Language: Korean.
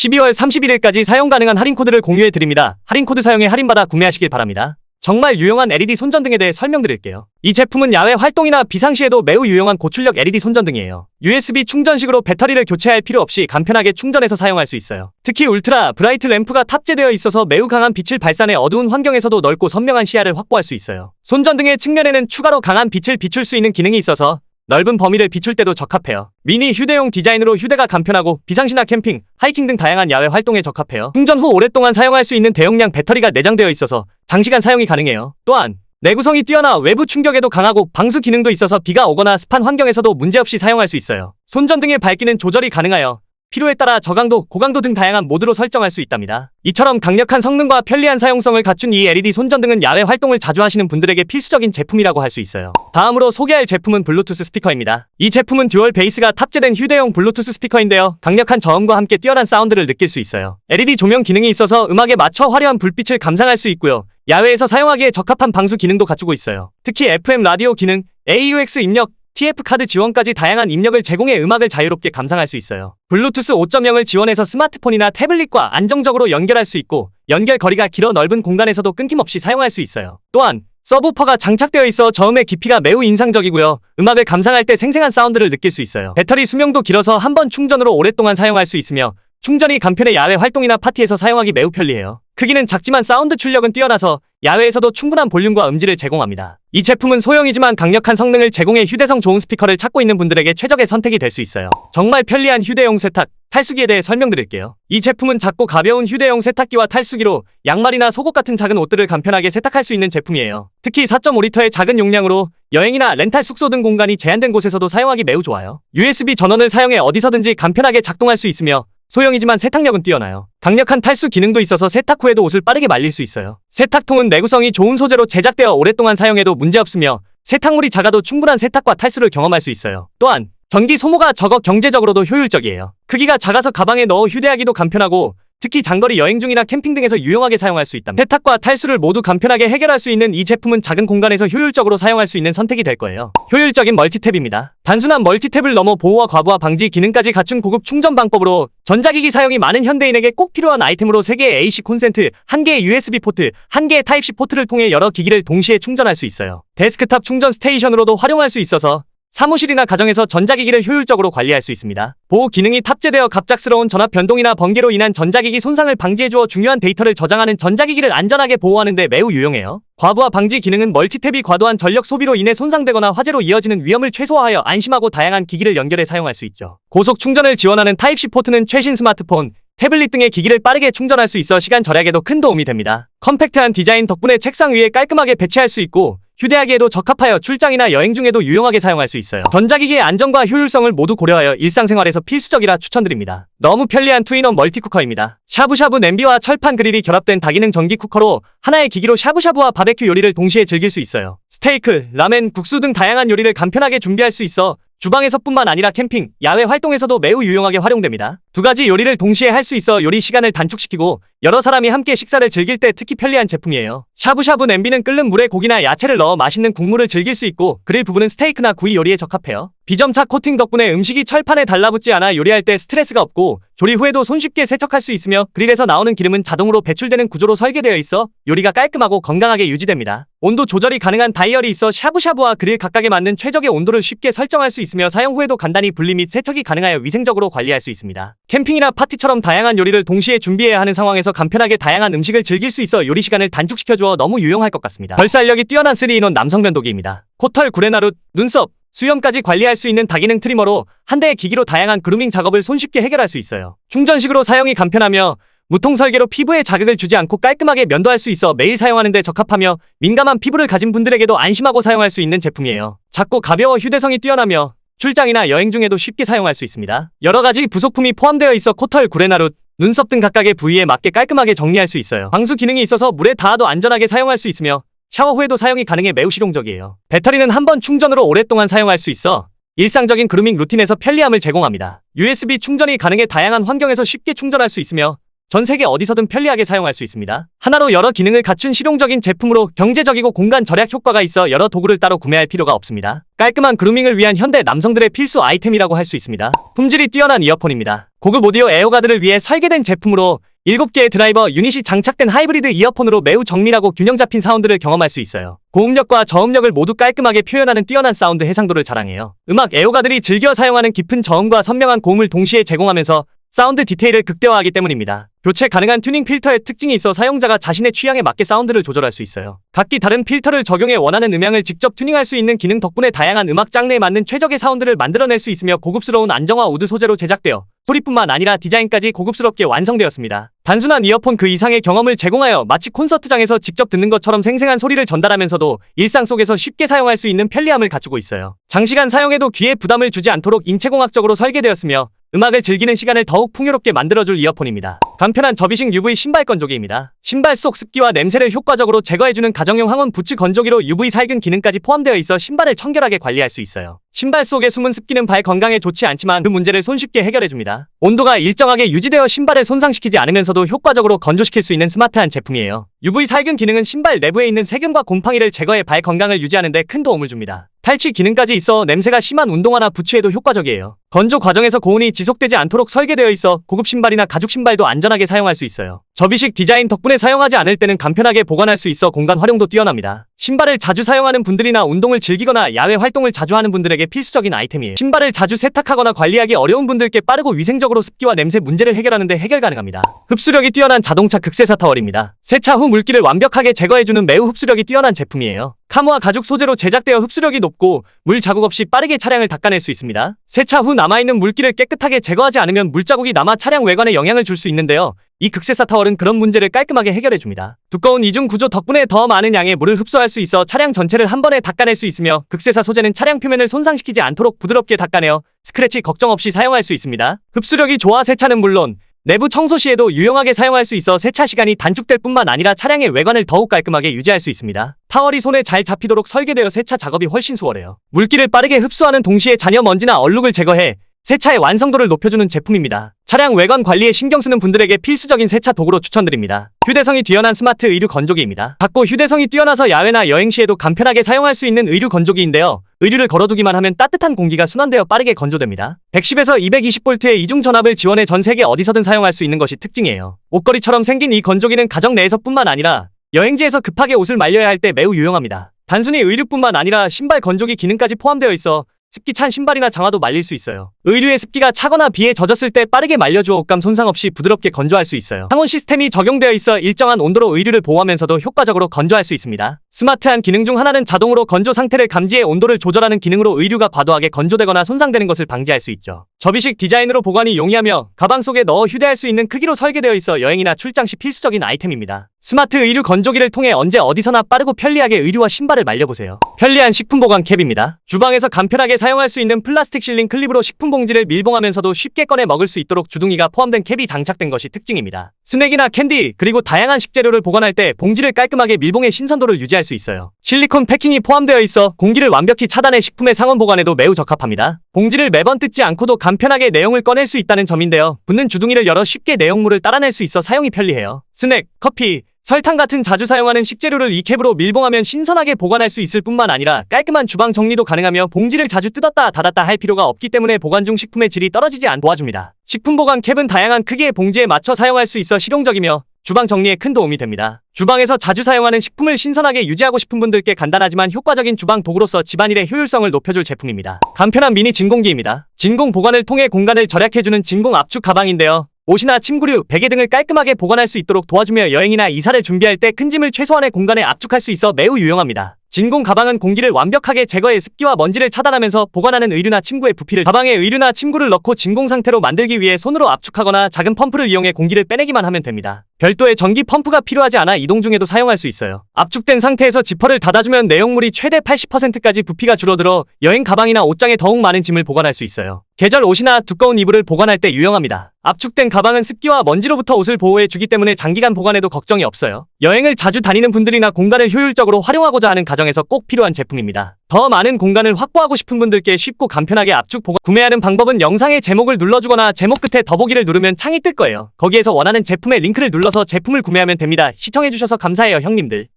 12월 31일까지 사용 가능한 할인 코드를 공유해 드립니다. 할인 코드 사용해 할인받아 구매하시길 바랍니다. 정말 유용한 LED 손전등에 대해 설명드릴게요. 이 제품은 야외 활동이나 비상시에도 매우 유용한 고출력 LED 손전등이에요. USB 충전식으로 배터리를 교체할 필요 없이 간편하게 충전해서 사용할 수 있어요. 특히 울트라 브라이트 램프가 탑재되어 있어서 매우 강한 빛을 발산해 어두운 환경에서도 넓고 선명한 시야를 확보할 수 있어요. 손전등의 측면에는 추가로 강한 빛을 비출 수 있는 기능이 있어서 넓은 범위를 비출 때도 적합해요. 미니 휴대용 디자인으로 휴대가 간편하고 비상시나 캠핑, 하이킹 등 다양한 야외 활동에 적합해요. 충전 후 오랫동안 사용할 수 있는 대용량 배터리가 내장되어 있어서 장시간 사용이 가능해요. 또한 내구성이 뛰어나 외부 충격에도 강하고 방수 기능도 있어서 비가 오거나 습한 환경에서도 문제없이 사용할 수 있어요. 손전등의 밝기는 조절이 가능하여 필요에 따라 저강도, 고강도 등 다양한 모드로 설정할 수 있답니다. 이처럼 강력한 성능과 편리한 사용성을 갖춘 이 LED 손전등은 야외 활동을 자주 하시는 분들에게 필수적인 제품이라고 할 수 있어요. 다음으로 소개할 제품은 블루투스 스피커입니다. 이 제품은 듀얼 베이스가 탑재된 휴대용 블루투스 스피커인데요. 강력한 저음과 함께 뛰어난 사운드를 느낄 수 있어요. LED 조명 기능이 있어서 음악에 맞춰 화려한 불빛을 감상할 수 있고요. 야외에서 사용하기에 적합한 방수 기능도 갖추고 있어요. 특히 FM 라디오 기능, AUX 입력, TF 카드 지원까지 다양한 입력을 제공해 음악을 자유롭게 감상할 수 있어요. 블루투스 5.0을 지원해서 스마트폰이나 태블릿과 안정적으로 연결할 수 있고 연결 거리가 길어 넓은 공간에서도 끊김없이 사용할 수 있어요. 또한 서브퍼가 장착되어 있어 저음의 깊이가 매우 인상적이고요. 음악을 감상할 때 생생한 사운드를 느낄 수 있어요. 배터리 수명도 길어서 한 번 충전으로 오랫동안 사용할 수 있으며 충전이 간편해 야외 활동이나 파티에서 사용하기 매우 편리해요. 크기는 작지만 사운드 출력은 뛰어나서 야외에서도 충분한 볼륨과 음질을 제공합니다. 이 제품은 소형이지만 강력한 성능을 제공해 휴대성 좋은 스피커를 찾고 있는 분들에게 최적의 선택이 될 수 있어요. 정말 편리한 휴대용 세탁, 탈수기에 대해 설명드릴게요. 이 제품은 작고 가벼운 휴대용 세탁기와 탈수기로 양말이나 속옷 같은 작은 옷들을 간편하게 세탁할 수 있는 제품이에요. 특히 4.5리터의 작은 용량으로 여행이나 렌탈 숙소 등 공간이 제한된 곳에서도 사용하기 매우 좋아요. USB 전원을 사용해 어디서든지 간편하게 작동할 수 있으며 소형이지만 세탁력은 뛰어나요. 강력한 탈수 기능도 있어서 세탁 후에도 옷을 빠르게 말릴 수 있어요. 세탁통은 내구성이 좋은 소재로 제작되어 오랫동안 사용해도 문제없으며 세탁물이 작아도 충분한 세탁과 탈수를 경험할 수 있어요. 또한 전기 소모가 적어 경제적으로도 효율적이에요. 크기가 작아서 가방에 넣어 휴대하기도 간편하고 특히 장거리 여행 중이나 캠핑 등에서 유용하게 사용할 수 있답니다. 세탁과 탈수를 모두 간편하게 해결할 수 있는 이 제품은 작은 공간에서 효율적으로 사용할 수 있는 선택이 될 거예요. 효율적인 멀티탭입니다. 단순한 멀티탭을 넘어 보호와 과부하 방지 기능까지 갖춘 고급 충전 방법으로 전자기기 사용이 많은 현대인에게 꼭 필요한 아이템으로 3개의 AC 콘센트, 1개의 USB 포트, 1개의 타입C 포트를 통해 여러 기기를 동시에 충전할 수 있어요. 데스크탑 충전 스테이션으로도 활용할 수 있어서 사무실이나 가정에서 전자기기를 효율적으로 관리할 수 있습니다. 보호 기능이 탑재되어 갑작스러운 전압 변동이나 번개로 인한 전자기기 손상을 방지해주어 중요한 데이터를 저장하는 전자기기를 안전하게 보호하는 데 매우 유용해요. 과부하 방지 기능은 멀티탭이 과도한 전력 소비로 인해 손상되거나 화재로 이어지는 위험을 최소화하여 안심하고 다양한 기기를 연결해 사용할 수 있죠. 고속 충전을 지원하는 타입C 포트는 최신 스마트폰, 태블릿 등의 기기를 빠르게 충전할 수 있어 시간 절약에도 큰 도움이 됩니다. 컴팩트한 디자인 덕분에 책상 위에 깔끔하게 배치할 수 있고 휴대하기에도 적합하여 출장이나 여행 중에도 유용하게 사용할 수 있어요. 전자기기의 안정과 효율성을 모두 고려하여 일상생활에서 필수적이라 추천드립니다. 너무 편리한 투인원 멀티쿠커입니다. 샤브샤브 냄비와 철판 그릴이 결합된 다기능 전기 쿠커로 하나의 기기로 샤브샤브와 바베큐 요리를 동시에 즐길 수 있어요. 스테이크, 라멘, 국수 등 다양한 요리를 간편하게 준비할 수 있어 주방에서뿐만 아니라 캠핑, 야외 활동에서도 매우 유용하게 활용됩니다. 두 가지 요리를 동시에 할 수 있어 요리 시간을 단축시키고 여러 사람이 함께 식사를 즐길 때 특히 편리한 제품이에요. 샤브샤브 냄비는 끓는 물에 고기나 야채를 넣어 맛있는 국물을 즐길 수 있고 그릴 부분은 스테이크나 구이 요리에 적합해요. 비점차 코팅 덕분에 음식이 철판에 달라붙지 않아 요리할 때 스트레스가 없고 조리 후에도 손쉽게 세척할 수 있으며 그릴에서 나오는 기름은 자동으로 배출되는 구조로 설계되어 있어 요리가 깔끔하고 건강하게 유지됩니다. 온도 조절이 가능한 다이얼이 있어 샤브샤브와 그릴 각각에 맞는 최적의 온도를 쉽게 설정할 수 있으며 사용 후에도 간단히 분리 및 세척이 가능하여 위생적으로 관리할 수 있습니다. 캠핑이나 파티처럼 다양한 요리를 동시에 준비해야 하는 상황에서 간편하게 다양한 음식을 즐길 수 있어 요리 시간을 단축시켜주어 너무 유용할 것 같습니다. 벌살력이 뛰어난 3인원 남성 면도기입니다. 코털, 구레나룻, 눈썹, 수염까지 관리할 수 있는 다기능 트리머로 한 대의 기기로 다양한 그루밍 작업을 손쉽게 해결할 수 있어요. 충전식으로 사용이 간편하며 무통 설계로 피부에 자극을 주지 않고 깔끔하게 면도할 수 있어 매일 사용하는 데 적합하며 민감한 피부를 가진 분들에게도 안심하고 사용할 수 있는 제품이에요. 작고 가벼워 휴대성이 뛰어나며 출장이나 여행 중에도 쉽게 사용할 수 있습니다. 여러 가지 부속품이 포함되어 있어 코털, 구레나룻, 눈썹 등 각각의 부위에 맞게 깔끔하게 정리할 수 있어요. 방수 기능이 있어서 물에 닿아도 안전하게 사용할 수 있으며 샤워 후에도 사용이 가능해 매우 실용적이에요. 배터리는 한 번 충전으로 오랫동안 사용할 수 있어 일상적인 그루밍 루틴에서 편리함을 제공합니다. USB 충전이 가능해 다양한 환경에서 쉽게 충전할 수 있으며 전 세계 어디서든 편리하게 사용할 수 있습니다. 하나로 여러 기능을 갖춘 실용적인 제품으로 경제적이고 공간 절약 효과가 있어 여러 도구를 따로 구매할 필요가 없습니다. 깔끔한 그루밍을 위한 현대 남성들의 필수 아이템이라고 할 수 있습니다. 품질이 뛰어난 이어폰입니다. 고급 오디오 애호가들을 위해 설계된 제품으로 7개의 드라이버 유닛이 장착된 하이브리드 이어폰으로 매우 정밀하고 균형 잡힌 사운드를 경험할 수 있어요. 고음력과 저음력을 모두 깔끔하게 표현하는 뛰어난 사운드 해상도를 자랑해요. 음악 애호가들이 즐겨 사용하는 깊은 저음과 선명한 고음을 동시에 제공하면서 사운드 디테일을 극대화하기 때문입니다. 교체 가능한 튜닝 필터의 특징이 있어 사용자가 자신의 취향에 맞게 사운드를 조절할 수 있어요. 각기 다른 필터를 적용해 원하는 음향을 직접 튜닝할 수 있는 기능 덕분에 다양한 음악 장르에 맞는 최적의 사운드를 만들어낼 수 있으며 고급스러운 안정화 우드 소재로 제작되어 소리뿐만 아니라 디자인까지 고급스럽게 완성되었습니다. 단순한 이어폰 그 이상의 경험을 제공하여 마치 콘서트장에서 직접 듣는 것처럼 생생한 소리를 전달하면서도 일상 속에서 쉽게 사용할 수 있는 편리함을 갖추고 있어요. 장시간 사용해도 귀에 부담을 주지 않도록 인체공학적으로 설계되었으며 음악을 즐기는 시간을 더욱 풍요롭게 만들어줄 이어폰입니다. 간편한 접이식 UV 신발 건조기입니다. 신발 속 습기와 냄새를 효과적으로 제거해주는 가정용 항원 부츠 건조기로 UV 살균 기능까지 포함되어 있어 신발을 청결하게 관리할 수 있어요. 신발 속의 숨은 습기는 발 건강에 좋지 않지만 그 문제를 손쉽게 해결해줍니다. 온도가 일정하게 유지되어 신발을 손상시키지 않으면서도 효과적으로 건조시킬 수 있는 스마트한 제품이에요. UV 살균 기능은 신발 내부에 있는 세균과 곰팡이를 제거해 발 건강을 유지하는 데 큰 도움을 줍니다. 탈취 기능까지 있어 냄새가 심한 운동화나 부츠에도 효과적이에요. 건조 과정에서 고온이 지속되지 않도록 설계되어 있어 고급 신발이나 가죽 신발도 안전하게 사용할 수 있어요. 접이식 디자인 덕분에 사용하지 않을 때는 간편하게 보관할 수 있어 공간 활용도 뛰어납니다. 신발을 자주 사용하는 분들이나 운동을 즐기거나 야외 활동을 자주 하는 분들에게 필수적인 아이템이에요. 신발을 자주 세탁하거나 관리하기 어려운 분들께 빠르고 위생적으로 습기와 냄새 문제를 해결하는데 해결 가능합니다. 흡수력이 뛰어난 자동차 극세사 타월입니다. 세차 후 물기를 완벽하게 제거해주는 매우 흡수력이 뛰어난 제품이에요. 카무와 가죽 소재로 제작되어 흡수력이 높고 물 자국 없이 빠르게 차량을 닦아낼 수 있습니다. 세차 후 남아있는 물기를 깨끗하게 제거하지 않으면 물자국이 남아 차량 외관에 영향을 줄 수 있는데요. 이 극세사 타월은 그런 문제를 깔끔하게 해결해줍니다. 두꺼운 이중 구조 덕분에 더 많은 양의 물을 흡수할 수 있어 차량 전체를 한 번에 닦아낼 수 있으며 극세사 소재는 차량 표면을 손상시키지 않도록 부드럽게 닦아내어 스크래치 걱정 없이 사용할 수 있습니다. 흡수력이 좋아 세차는 물론 내부 청소 시에도 유용하게 사용할 수 있어 세차 시간이 단축될 뿐만 아니라 차량의 외관을 더욱 깔끔하게 유지할 수 있습니다. 타월이 손에 잘 잡히도록 설계되어 세차 작업이 훨씬 수월해요. 물기를 빠르게 흡수하는 동시에 잔여 먼지나 얼룩을 제거해 세차의 완성도를 높여주는 제품입니다. 차량 외관 관리에 신경 쓰는 분들에게 필수적인 세차 도구로 추천드립니다. 휴대성이 뛰어난 스마트 의류 건조기입니다. 작고 휴대성이 뛰어나서 야외나 여행 시에도 간편하게 사용할 수 있는 의류 건조기인데요. 의류를 걸어두기만 하면 따뜻한 공기가 순환되어 빠르게 건조됩니다. 110에서 220V의 이중 전압을 지원해 전 세계 어디서든 사용할 수 있는 것이 특징이에요. 옷걸이처럼 생긴 이 건조기는 가정 내에서뿐만 아니라 여행지에서 급하게 옷을 말려야 할 때 매우 유용합니다. 단순히 의류뿐만 아니라 신발 건조기 기능까지 포함되어 있어 습기 찬 신발이나 장화도 말릴 수 있어요. 의류의 습기가 차거나 비에 젖었을 때 빠르게 말려주어 옷감 손상 없이 부드럽게 건조할 수 있어요. 상온 시스템이 적용되어 있어 일정한 온도로 의류를 보호하면서도 효과적으로 건조할 수 있습니다. 스마트한 기능 중 하나는 자동으로 건조 상태를 감지해 온도를 조절하는 기능으로 의류가 과도하게 건조되거나 손상되는 것을 방지할 수 있죠. 접이식 디자인으로 보관이 용이하며 가방 속에 넣어 휴대할 수 있는 크기로 설계되어 있어 여행이나 출장 시 필수적인 아이템입니다. 스마트 의류 건조기를 통해 언제 어디서나 빠르고 편리하게 의류와 신발을 말려보세요. 편리한 식품 보관 캡입니다. 주방에서 간편하게 사용할 수 있는 플라스틱 실링 클립으로 식품 봉지를 밀봉하면서도 쉽게 꺼내 먹을 수 있도록 주둥이가 포함된 캡이 장착된 것이 특징입니다. 스낵이나 캔디 그리고 다양한 식재료를 보관할 때 봉지를 깔끔하게 밀봉해 신선도를 유지할 수 있어요. 실리콘 패킹이 포함되어 있어 공기를 완벽히 차단해 식품의 상온 보관에도 매우 적합합니다. 봉지를 매번 뜯지 않고도 간편하게 내용을 꺼낼 수 있다는 점인데요. 붙는 주둥이를 열어 쉽게 내용물을 따라낼 수 있어 사용이 편리해요. 스낵, 커피, 설탕 같은 자주 사용하는 식재료를 이 캡으로 밀봉하면 신선하게 보관할 수 있을 뿐만 아니라 깔끔한 주방 정리도 가능하며 봉지를 자주 뜯었다 닫았다 할 필요가 없기 때문에 보관 중 식품의 질이 떨어지지 않 도와줍니다. 식품 보관 캡은 다양한 크기의 봉지에 맞춰 사용할 수 있어 실용적이며 주방 정리에 큰 도움이 됩니다. 주방에서 자주 사용하는 식품을 신선하게 유지하고 싶은 분들께 간단하지만 효과적인 주방 도구로서 집안일의 효율성을 높여줄 제품입니다. 간편한 미니 진공기입니다. 진공 보관을 통해 공간을 절약해주는 진공 압축 가방인데요. 옷이나 침구류, 베개 등을 깔끔하게 보관할 수 있도록 도와주며 여행이나 이사를 준비할 때 큰 짐을 최소한의 공간에 압축할 수 있어 매우 유용합니다. 진공 가방은 공기를 완벽하게 제거해 습기와 먼지를 차단하면서 보관하는 의류나 침구의 부피를 가방에 의류나 침구를 넣고 진공 상태로 만들기 위해 손으로 압축하거나 작은 펌프를 이용해 공기를 빼내기만 하면 됩니다. 별도의 전기 펌프가 필요하지 않아 이동 중에도 사용할 수 있어요. 압축된 상태에서 지퍼를 닫아주면 내용물이 최대 80%까지 부피가 줄어들어 여행 가방이나 옷장에 더욱 많은 짐을 보관할 수 있어요. 계절 옷이나 두꺼운 이불을 보관할 때 유용합니다. 압축된 가방은 습기와 먼지로부터 옷을 보호해 주기 때문에 장기간 보관해도 걱정이 없어요. 여행을 자주 다니는 분들이나 공간을 효율적으로 활용하고자 하는 가정 과정에서 꼭 필요한 제품입니다. 더 많은 공간을 확보하고 싶은 분들께 쉽고 간편하게 압축 보관 구매하는 방법은 영상의 제목을 눌러주거나 제목 끝에 더보기를 누르면 창이 뜰 거예요. 거기에서 원하는 제품의 링크를 눌러서 제품을 구매하면 됩니다. 시청해주셔서 감사해요 형님들.